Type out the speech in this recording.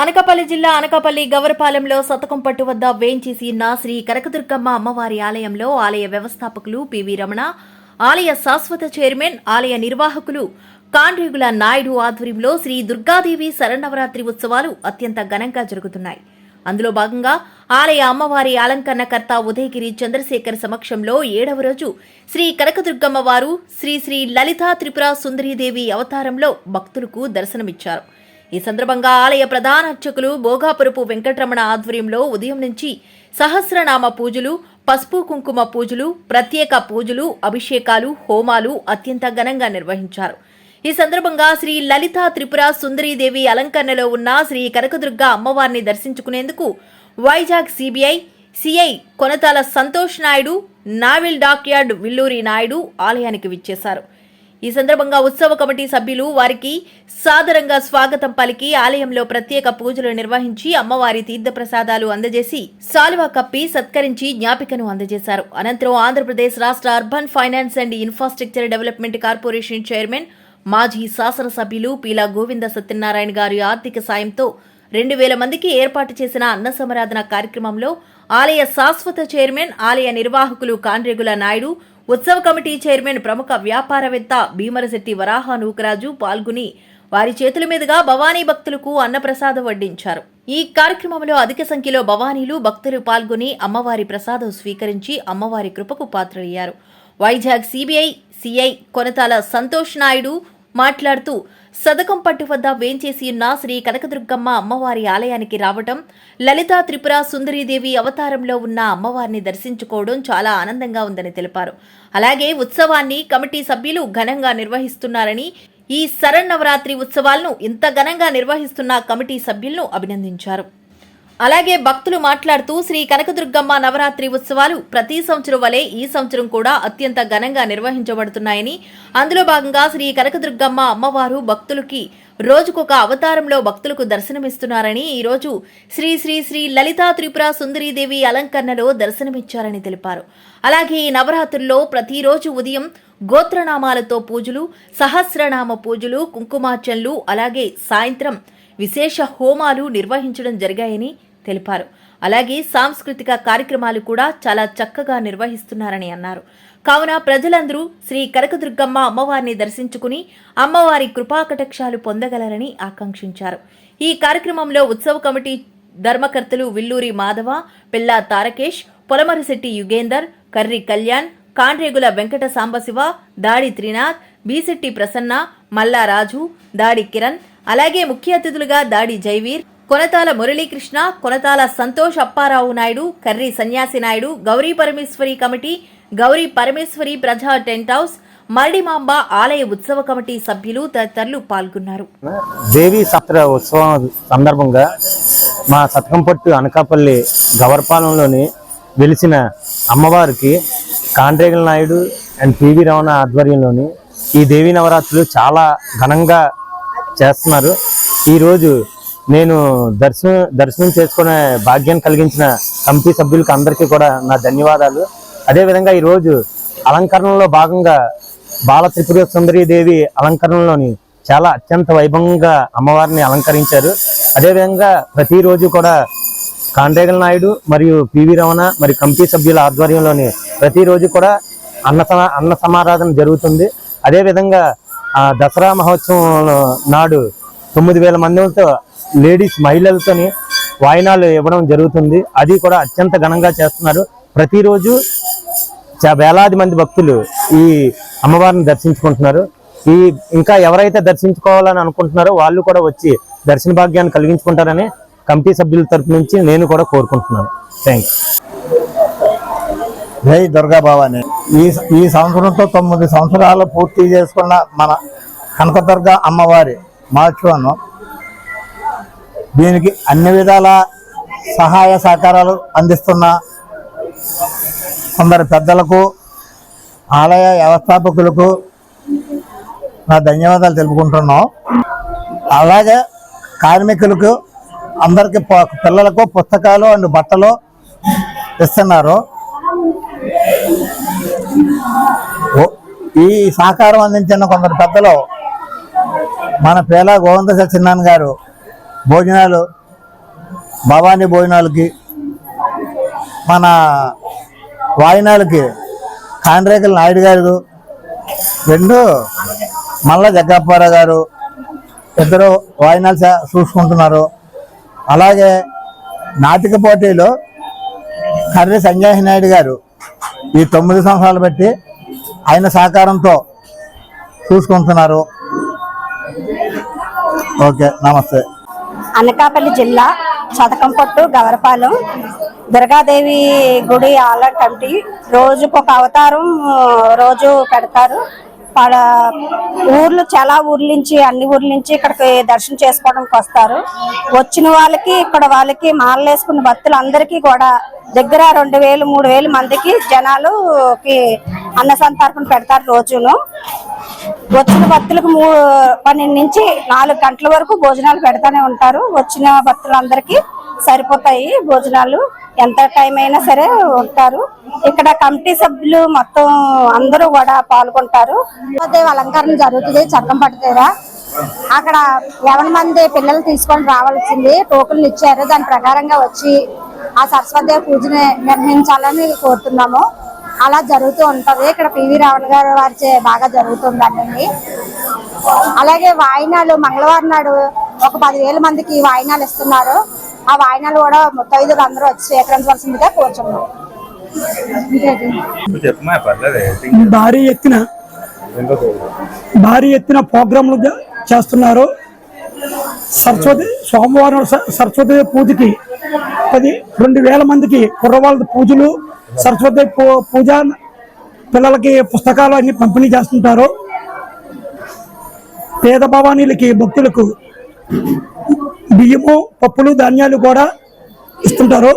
అనకాపల్లి జిల్లా అనకాపల్లి గవరపాలెంలో శతకం పట్టు వద్ద వేంచేసి నా శ్రీ కనకదుర్గమ్మ అమ్మవారి ఆలయంలో ఆలయ వ్యవస్థాపకులు పివి రమణ ఆలయ శాశ్వత చైర్మన్ ఆలయ నిర్వాహకులు కాండ్రీగుల నాయుడు ఆధ్వర్యంలో శ్రీ దుర్గాదేవి శరణవరాత్రి ఉత్సవాలు అత్యంత ఘనంగా జరుగుతున్నాయి. అందులో భాగంగా ఆలయ అమ్మవారి అలంకరణకర్త ఉదయగిరి చంద్రశేఖర్ సమక్షంలో ఏడవ రోజు శ్రీ కనకదుర్గమ్మ వారు శ్రీ శ్రీ లలితా త్రిపుర సుందరీదేవి అవతారంలో భక్తులకు దర్శనమిచ్చారు. ఈ సందర్భంగా ఆలయ ప్రధాన అర్చకులు భోగాపురపు వెంకటరమణ ఆధ్వర్యంలో ఉదయం నుంచి సహస్రనామ పూజలు పసుపు కుంకుమ పూజలు ప్రత్యేక పూజలు అభిషేకాలు హోమాలు అత్యంత ఘనంగా నిర్వహించారు. ఈ సందర్భంగా శ్రీ లలిత త్రిపుర సుందరీదేవి అలంకరణలో ఉన్న శ్రీ కనకదుర్గ అమ్మవారిని దర్శించుకునేందుకు Vizag CBI CI Konathala Santosh Naidu naval dockyard Villuri Naidu ఆలయానికి విచ్చేశారు. ఈ సందర్భంగా ఉత్సవ కమిటీ సభ్యులు వారికి సాదరంగా స్వాగతం పలికి ఆలయంలో ప్రత్యేక పూజలు నిర్వహించి అమ్మవారి తీర్థప్రసాదాలు అందజేసి సాలువా కప్పి సత్కరించి జ్ఞాపికను అందజేశారు. అనంతరం ఆంధ్రప్రదేశ్ రాష్ట్ర urban finance and infrastructure development corporation chairman మాజీ శాసనసభ్యులు పీలా గోవింద సత్యనారాయణ గారి ఆర్థిక సాయంతో రెండు వేల మందికి ఏర్పాటు చేసిన అన్న సమరాధన కార్యక్రమంలో ఆలయ శాశ్వత చైర్మన్ ఆలయ నిర్వాహకులు కాండ్రేగుల నాయుడు ఉత్సవ కమిటీ చైర్మన్ ప్రముఖ వ్యాపారవేత్త భీమరశెట్టి వరాహ నూకరాజు పాల్గొని వారి చేతుల మీదుగా భవానీ భక్తులకు అన్నప్రసాదం వడ్డించారు. ఈ కార్యక్రమంలో అధిక సంఖ్యలో భవానీలు భక్తులు పాల్గొని అమ్మవారి ప్రసాదం స్వీకరించి అమ్మవారి కృపకు పాత్రలయ్యారు. వైజాగ్ సిబిఐ సిఐ కొనతాల సంతోష్ నాయుడు మాట్లాడుతూ సదకం పట్టు వద్ద వేంచేసి ఉన్న శ్రీ కనకదుర్గమ్మ అమ్మవారి ఆలయానికి రావటం లలిత త్రిపుర సుందరీదేవి అవతారంలో ఉన్న అమ్మవారిని దర్శించుకోవడం చాలా ఆనందంగా ఉందని తెలిపారు. అలాగే ఉత్సవాన్ని కమిటీ సభ్యులు ఘనంగా నిర్వహిస్తున్నారని ఈ శరన్నవరాత్రి ఉత్సవాలను ఇంత ఘనంగా నిర్వహిస్తున్న కమిటీ సభ్యులను అభినందించారు. అలాగే భక్తులు మాట్లాడుతూ శ్రీ కనకదుర్గమ్మ నవరాత్రి ఉత్సవాలు ప్రతి సంవత్సరం వలె ఈ సంవత్సరం కూడా అత్యంత ఘనంగా నిర్వహించబడుతున్నాయని. అందులో భాగంగా శ్రీ కనకదుర్గమ్మ అమ్మవారు భక్తులకి రోజుకొక అవతారంలో భక్తులకు దర్శనమిస్తున్నారని ఈరోజు శ్రీ శ్రీ శ్రీ లలితా త్రిపుర సుందరీదేవి అలంకరణలో దర్శనమిచ్చారని తెలిపారు. అలాగే ఈ నవరాత్రుల్లో ప్రతిరోజు ఉదయం గోత్రనామాలతో పూజలు సహస్రనామ పూజలు కుంకుమార్చనలు అలాగే సాయంత్రం విశేష హోమాలు నిర్వహించడం జరిగాయని తెలిపారు. అలాగే సాంస్కృతిక కార్యక్రమాలు కూడా చాలా చక్కగా నిర్వహిస్తున్నారని అన్నారు. కావున ప్రజలందరూ శ్రీ కనకదుర్గమ్మ అమ్మవారిని దర్శించుకుని అమ్మవారి కృపాకటాక్షాలు పొందగలరని ఆకాంక్షించారు. ఈ కార్యక్రమంలో ఉత్సవ కమిటీ ధర్మకర్తలు విల్లూరి మాధవ పిల్లా తారకేష్ పొలమరిశెట్టి యుగేందర్ కర్రి కళ్యాణ్ కాండ్రేగుల వెంకట సాంబశివ దాడి త్రినాథ్ బీసెట్టి ప్రసన్న మల్లారాజు దాడి కిరణ్ అలాగే ముఖ్య అతిథులుగా దాడి జైవీర్ కొనతాల మురళీకృష్ణ కొనతాల సంతోష్ అప్పారావు నాయుడు కర్రీ సన్యాసి నాయుడు గౌరీ పరమేశ్వరి కమిటీ గౌరీ పరమేశ్వరి ప్రజా టెంట్ హౌస్ మరడిమాంబ ఆలయ ఉత్సవ కమిటీ సభ్యులు తదితరులు పాల్గొన్నారు. దేవి సత్ర ఉత్సవం సందర్భంగా మా సతకంపట్టు అనకాపల్లి గవర్పాలెంలోని వెలిసిన అమ్మవారికి కాండ్రేగల నాయుడు అండ్ పివి రమణ ఆధ్వర్యంలోని ఈ దేవీ నవరాత్రులు చాలా ఘనంగా చేస్తున్నారు. ఈరోజు నేను దర్శనం దర్శనం చేసుకునే భాగ్యం కలిగించిన కమిటీ సభ్యులకు అందరికీ కూడా నా ధన్యవాదాలు. అదేవిధంగా ఈరోజు అలంకరణలో భాగంగా బాల త్రిపుర సుందరీదేవి అలంకరణలోని చాలా అత్యంత వైభవంగా అమ్మవారిని అలంకరించారు. అదేవిధంగా ప్రతిరోజు కూడా కాండ్రేగల నాయుడు మరియు పివి రమణ మరియు కమిటీ సభ్యుల ఆధ్వర్యంలోని ప్రతిరోజు కూడా అన్న సమ- అన్న సమారాధన జరుగుతుంది. అదేవిధంగా ఆ దసరా మహోత్సవం నాడు తొమ్మిది వేల మందితో లేడీస్ మహిళలతోని వాయినాలు ఇవ్వడం జరుగుతుంది. అది కూడా అత్యంత ఘనంగా చేస్తున్నారు. ప్రతిరోజు వేలాది మంది భక్తులు ఈ అమ్మవారిని దర్శించుకుంటున్నారు. ఈ ఇంకా ఎవరైతే దర్శించుకోవాలని అనుకుంటున్నారో వాళ్ళు కూడా వచ్చి దర్శన భాగ్యాన్ని కలిగించుకుంటారని కమిటీ సభ్యుల తరపు నుంచి నేను కూడా కోరుకుంటున్నాను. థ్యాంక్ జై దుర్గా భవాని ఈ ఈ సంవత్సరంతో తొమ్మిది సంవత్సరాలు పూర్తి చేసుకున్న మన కనకదుర్గ అమ్మవారి మహోత్సవం దీనికి అన్ని విధాల సహాయ సహకారాలు అందిస్తున్న కొందరు పెద్దలకు ఆలయ వ్యవస్థాపకులకు నా ధన్యవాదాలు తెలుపుకుంటున్నాం. అలాగే కార్మికులకు అందరికి పిల్లలకు పుస్తకాలు అండ్ బట్టలు ఇస్తున్నారు. ఈ సహకారం అందించిన కొందరు పెద్దలు మన పేలా గోవింద సత్యనారాయణ గారు భోజనాలు భవానీ భోజనాలకి మన వాయినాలకి కాండ్రేకల నాయుడు గారు రెండు మల్ల జగ్గప్పారావు గారు ఇద్దరు వాయినాలు చూసుకుంటున్నారు. అలాగే నాటిక పోటీలో కర్రి సంజయ్ నాయుడు గారు ఈ తొమ్మిది సంవత్సరాలు బట్టి ఆయన సహకారంతో చూసుకుంటున్నారు. ఓకే నమస్తే. అనకాపల్లి జిల్లా చతకంపట్టు గవరపాలెం. దుర్గాదేవి గుడి ఆల కమిటీ ఒక అవతారం రోజు పెడతారు. వాళ్ళ ఊర్లు చాలా ఊర్ల నుంచి అన్ని ఊర్ల నుంచి ఇక్కడికి దర్శనం చేసుకోవడానికి వస్తారు వచ్చిన వాళ్ళకి ఇక్కడ వాళ్ళకి మాలలు వేసుకున్న భక్తులు అందరికీ కూడా దగ్గర రెండు వేలు మూడు వేలు మందికి జనాలుకి అన్న సంతర్పణ పెడతారు రోజును. వచ్చిన భక్తులకు మూ పన్నెండు నుంచి నాలుగు గంటల వరకు భోజనాలు పెడతానే ఉంటారు. వచ్చిన భక్తులందరికీ సరిపోతాయి భోజనాలు. ఎంత టైం అయినా సరే ఉంటారు. ఇక్కడ కమిటీ సభ్యులు మొత్తం అందరూ కూడా పాల్గొంటారు. అలంకరణ జరుగుతుంది. చట్టం పట్టుదేరా. అక్కడ ఎవరి మంది పిల్లలు తీసుకొని రావాల్సింది. టోకులు ఇచ్చారు. దాని ప్రకారంగా వచ్చి ఆ సరస్వతి పూజని నిర్వహించాలని కోరుతున్నాము. అలా జరుగుతూ ఉంటది. ఇక్కడ పివి రావణ గారు వారిచే బాగా జరుగుతుంది అన్నీ అలాగే వాయినాలు మంగళవారం నాడు ఒక పదివేల మందికి వాయినాలు ఇస్తున్నారు. ఆ వాయినాలు కూడా ముత్తైదులు అందరూ వచ్చి స్వీకరించవలసిందిగా కోరుచున్నాం. భారీ ఎత్తున భారీ ఎత్తున ప్రోగ్రాంలు చేస్తున్నారు. సరస్వతి సోమవారం సరస్వతి పూజకి పది రెండు వేల మందికి కుర్రవాళ్ళ పూజలు సరస్వతి పూ- పూజ పిల్లలకి పుస్తకాలు అన్ని పంపిణీ చేస్తుంటారు. పేద భవానీలకి భక్తులకు బియ్యము పప్పులు ధాన్యాలు కూడా ఇస్తుంటారు.